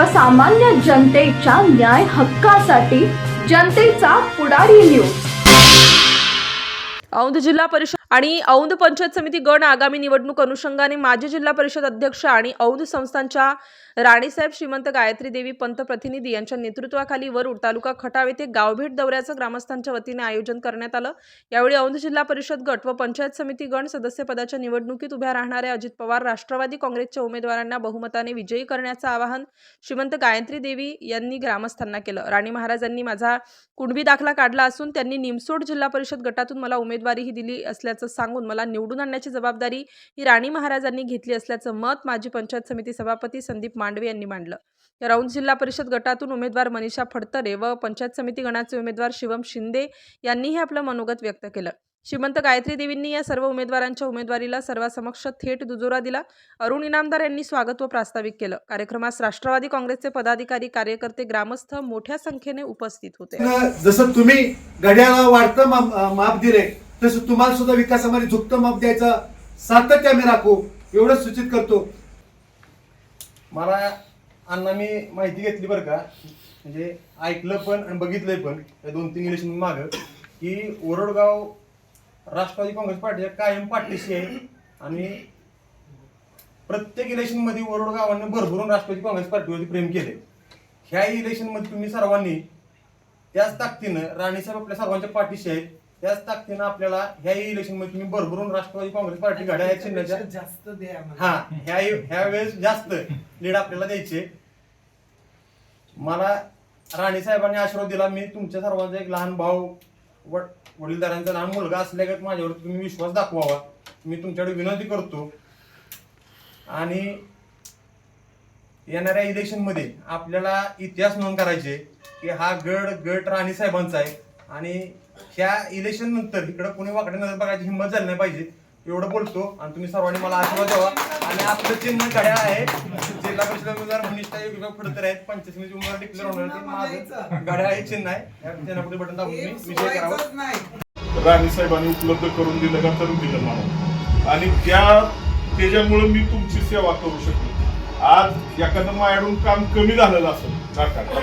सर्वसामान्य जनतेच्या न्याय हक्कासाठी जनतेचा पुढारी न्यूज औंध जिल्हा परिषद आणि औंध पंचायत समिती गण आगामी निवडणूक अनुषंगाने माजी जिल्हा परिषद अध्यक्ष आणि औंध संस्थांच्या राणीसाहेब श्रीमंत गायत्री देवी पंत प्रतिनिधी यांच्या नेतृत्वाखाली वरुड तालुका खटाव येथे गावभेट दौऱ्याचं ग्रामस्थांच्या वतीने आयोजन करण्यात आलं. यावेळी औंध जिल्हा परिषद गट व पंचायत समिती गण सदस्यपदाच्या निवडणुकीत उभ्या राहणाऱ्या अजित पवार राष्ट्रवादी काँग्रेसच्या उमेदवारांना बहुमताने विजयी करण्याचं आवाहन श्रीमंत गायत्री देवी यांनी ग्रामस्थांना केलं. राणी महाराजांनी माझा कुणबी दाखला काढला असून त्यांनी निमसोड जिल्हा परिषद गटातून मला उमेदवारीही दिली असल्याचं सांगून मला निवडून आणण्याची जबाबदारी ही राणी महाराजांनी घेतली असल्याचं मत माजी पंचायत समिती सभापती संदीप मांडवे यांनी मांडलं. तर औंध जिल्हा परिषद गटातून उमेदवार मनीषा फडतरे व पंचायत समिती गणाचे उमेदवार शिवम शिंदे यांनीही आपलं मनोगत व्यक्त केलं. श्रीमंत गायत्री देवींनी या सर्व उमेदवारांच्या उमेदवारीला सर्वांसमक्ष थेट दुजोरा दिला. अरुण इनामदार यांनी स्वागत व प्रास्ताविक केलं. कार्यक्रमास राष्ट्रवादी काँग्रेसचे पदाधिकारी कार्यकर्ते ग्रामस्थ मोठ्या संख्येने उपस्थित होते. जसं तुम्ही घड्याला वाढतं माप दिले तसं तुम्हाला सुद्धा विकासामध्ये झुकतं माप द्यायचं सातत्य आम्ही राखू एवढं सूचित करतो. मला अण्णा मी माहिती घेतली बरं का म्हणजे ऐकलं पण आणि बघितलंय पण या दोन तीन इलेक्शन मागं की ओरडगाव राष्ट्रवादी काँग्रेस पार्टीच्या कायम पाठीशी आहे आणि प्रत्येक इलेक्शनमध्ये ओरड भरभरून राष्ट्रवादी काँग्रेस पार्टीवरती प्रेम केले ह्या इलेक्शनमध्ये तुम्ही सर्वांनी त्याच ताकदीनं राणेसाहेब आपल्या सर्वांच्या पाठीशी आहेत. त्याच ताकदीनं आपल्याला ह्या इलेक्शनमध्ये तुम्ही भरभरून राष्ट्रवादी काँग्रेस पार्टी घड्या या चिन्हाच्या जास्त द्या हा ह्या ह्या वेळेस जास्त लीड आपल्याला द्यायचे मला राणी साहेबांनी आशीर्वाद दिला. मी तुमच्या सर्वांचा एक लहान भाऊ व- वडीलधाऱ्यांचा लहान मुलगा असल्यागत माझ्यावर तुम्ही विश्वास दाखवावा. मी तुमच्याकडे विनंती करतो. आणि येणाऱ्या इलेक्शनमध्ये आपल्याला इतिहास नोंद करायचे की हा गड गट राणी साहेबांचा आहे. आणि ह्या इलेक्शन नंतर इकडे कोणी वाकडे नजर बघायची हिंमत झाली नाही पाहिजे. एवढं बोलतो. आणि तुम्ही सर्वांनी मला आशीर्वाद द्यावा. आणि आपलं चिन्ह घड्याळ आहे. जिल्हा परिषद उमेदवार मनीषा योगेश फडतर आहेत. पंचायत समिती उमेदवार डिक्लेअर होणार आहेत. माझं घड्याळ हे चिन्ह आहे. या चिन्हापुढे बटन दाबून मी विजय करावा. नाही. राणी साहेबांनी उपलब्ध करून दिलं का तर दिलं मला. आणि त्या त्याच्यामुळे मी तुमची सेवा करू शकलो. आज एखादं माझ्याकडून काम कमी झालेलं असेल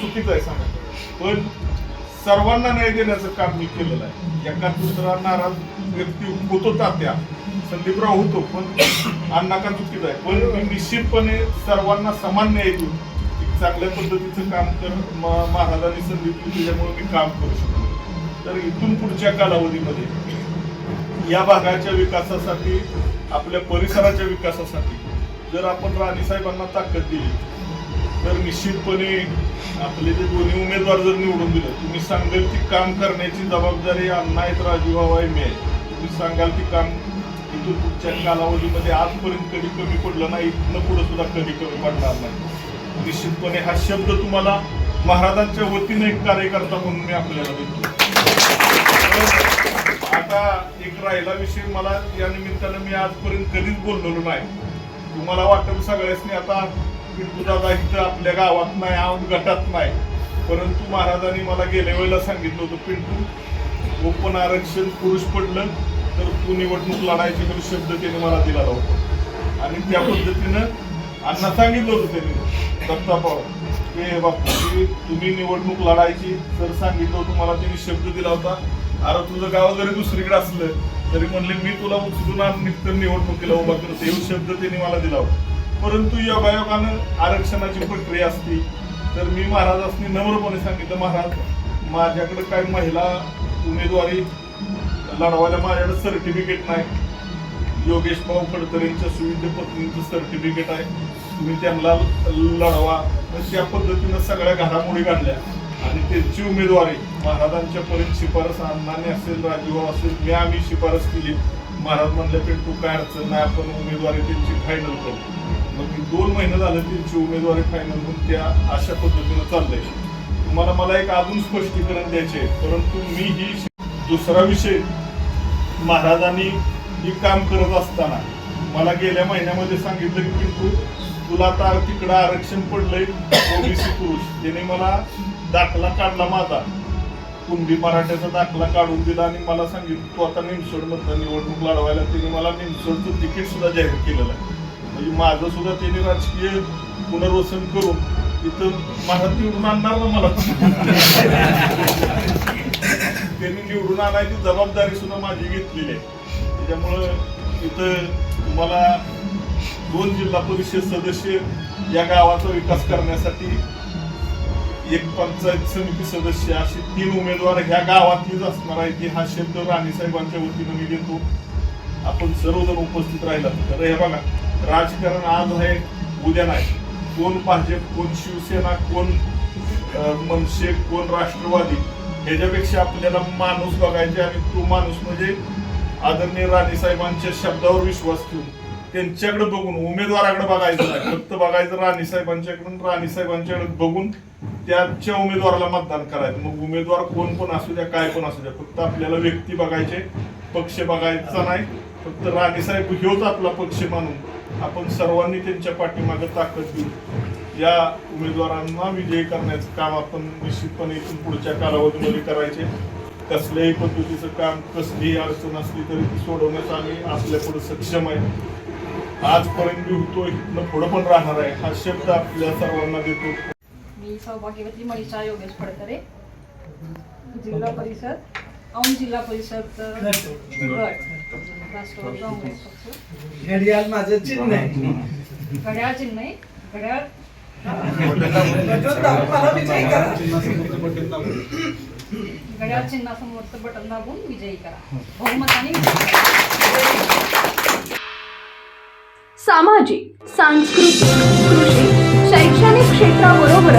चुकीचं आहे सांगा. पण सर्वांना न्याय देण्याचं काम मी केलेलं आहे. एका दुसरा नाराज व्यक्ती होतो तात्या संदीपराव होतो पण अण्णा का चुकीचं आहे. पण मी निश्चितपणे सर्वांना समान न्याय देऊन चांगल्या पद्धतीचं काम कर म- महाराजांनी संधी दिली त्याच्यामुळे मी काम करू शकतो तर इथून पुढच्या कालावधीमध्ये या भागाच्या विकासासाठी आपल्या परिसराच्या विकासासाठी जर आपण राणी साहेबांना ताकद दिली तर निश्चितपणे आपले जे दोन्ही उमेदवार जर निवडून दिले तुम्ही सांगाल ती काम करण्याची जबाबदारी अण्णा आहेत राजू आहे मी आहे. तुम्ही सांगाल ती काम इथून पुढच्या कालावधीमध्ये आजपर्यंत कधी कमी पडलं नाही इथनं पुढं सुद्धा कधी कमी पडणार नाही. निश्चितपणे हा शब्द तुम्हाला महाराजांच्या वतीने एक कार्यकर्ता म्हणून मी आपल्याला देतो. आता एक राहिला विषय मला या निमित्तानं मी आजपर्यंत कधीच बोललेलो नाही. तुम्हाला वाटतं सगळ्यासनी आता पिंटू दादा इथं आपल्या गावात नाही औंध गटात नाही. परंतु महाराजांनी मला गेल्या वेळेला सांगितलं होतं पिंटू ओपन आरक्षण पुरुष पडलं तर तू निवडणूक लढायची तर शब्द त्याने मला दिला होता आणि त्या पद्धतीनं अण्णा सांगितलं होतं त्यांनी दत्ता पवार की हे बापू की तुम्ही निवडणूक लढायची तर सांगितलं होतं मला त्यांनी शब्द दिला होता. अरे तुझं गाव जरी दुसरीकडे असलं तरी म्हणले मी तुला उचलून निघतं निवडणुकीला उभा करतो. हे शब्द त्यांनी मला दिला होता. परंतु योगायोगानं आरक्षणाची प्रक्रिया असती तर मी महाराजांनी नम्रपणे सांगितलं महाराज माझ्याकडे काही महिला उमेदवारी लढवायला माझ्याकडे सर्टिफिकेट नाही. योगेश भाऊ फडतरेंच्या सुविध पत्नीचं सर्टिफिकेट आहे. तुम्ही त्यांना लढवा. अशा पद्धतीनं सगळ्या घडामोडी काढल्या. आणि त्यांची उमेदवारी महाराजांच्या पर्यंत शिफारस अण्णाने असेल राजूभाऊ असेल मी आम्ही शिफारस केली. महाराज म्हणले पिंटू काय अडचण नाही आपण उमेदवारी त्यांची फायनल करू. मग मी दोन महिने झालं त्यांची उमेदवारी फायनल होऊन त्या अशा पद्धतीनं चाललंय. तुम्हाला मला एक अजून स्पष्टीकरण द्यायचे परंतु मी ही दुसरा विषय महाराजांनी ही काम करत असताना मला गेल्या महिन्यामध्ये सांगितलं की पिंटू तुला आता तिकडं आरक्षण पडलंय ओबीसी पुरुष. त्याने मला दाखला काढला माझा. कुंडी मराठ्याचा दाखला काढून दिला आणि मला सांगितलं तू आता निमसोड निवडणूक लढवायला. तिने मला निमसोडचं तिकीट सुद्धा जाहीर केलेलं आहे. म्हणजे माझं सुद्धा त्यांनी राजकीय पुनर्वसन करून इथं मला निवडून आणणार ना मला. त्यांनी निवडून आणायची जबाबदारी सुद्धा माझी घेतलेली आहे. त्याच्यामुळं इथं तुम्हाला दोन जिल्हा परिषद सदस्य या गावाचा विकास करण्यासाठी एक पंचायत समिती सदस्य असे तीन उमेदवार ह्या गावातलीच असणार आहे की हा शब्द राणीसाहेबांच्या वतीनं मी देतो. आपण सर्वजण उपस्थित राहिला तर हे बघा राजकारण आज आहे उद्या नाही. कोण भाजप कोण शिवसेना कोण मनसे कोण राष्ट्रवादी ह्याच्यापेक्षा आपल्याला माणूस बघायचे आणि तो माणूस म्हणजे आदरणीय राणीसाहेबांच्या शब्दावर विश्वास ठेवून त्यांच्याकडे बघून उमेदवाराकडे बघायचं नाही. फक्त बघायचं राणीसाहेबांच्याकडून राणीसाहेबांच्याकडे बघून त्याच्या उमेदवाराला मतदान करायचं. मग उमेदवार कोण पण असू द्या काय पण असू द्या फक्त आपल्याला व्यक्ती बघायचे पक्ष बघायचा नाही. फक्त राणीसाहेब ह्योच आपला पक्ष मानून आपण सर्वांनी त्यांच्या पाठीमागे ताकद देऊ. या उमेदवारांना विजयी करण्याचं काम आपण निश्चितपणे इथून पुढच्या कालावधीमध्ये करायचे. कसल्याही पद्धतीचं काम कसलीही अडचण असली तरी ती सोडवण्यास आम्ही आपल्या पुढे सक्षम आहे. आजपर्यंत मी होतो इथनं पुढं पण राहणार आहे हा शब्द आपल्या सर्वांना देतो. मी सौभाग्यवती मनीषा योगेश फडतरे जिल्हा परिषद औंध जिल्हा परिषद गट. घडियाळ माझं चिन्ह आहे. घड्याळ चिन्ह आहे. घड्याळ. बटन दाबून मला विजयी करा घड्याळ चिन्हासमोरचं बटन दाबून विजयी करा. बहुमताने सामाजिक सांस्कृतिक कृषी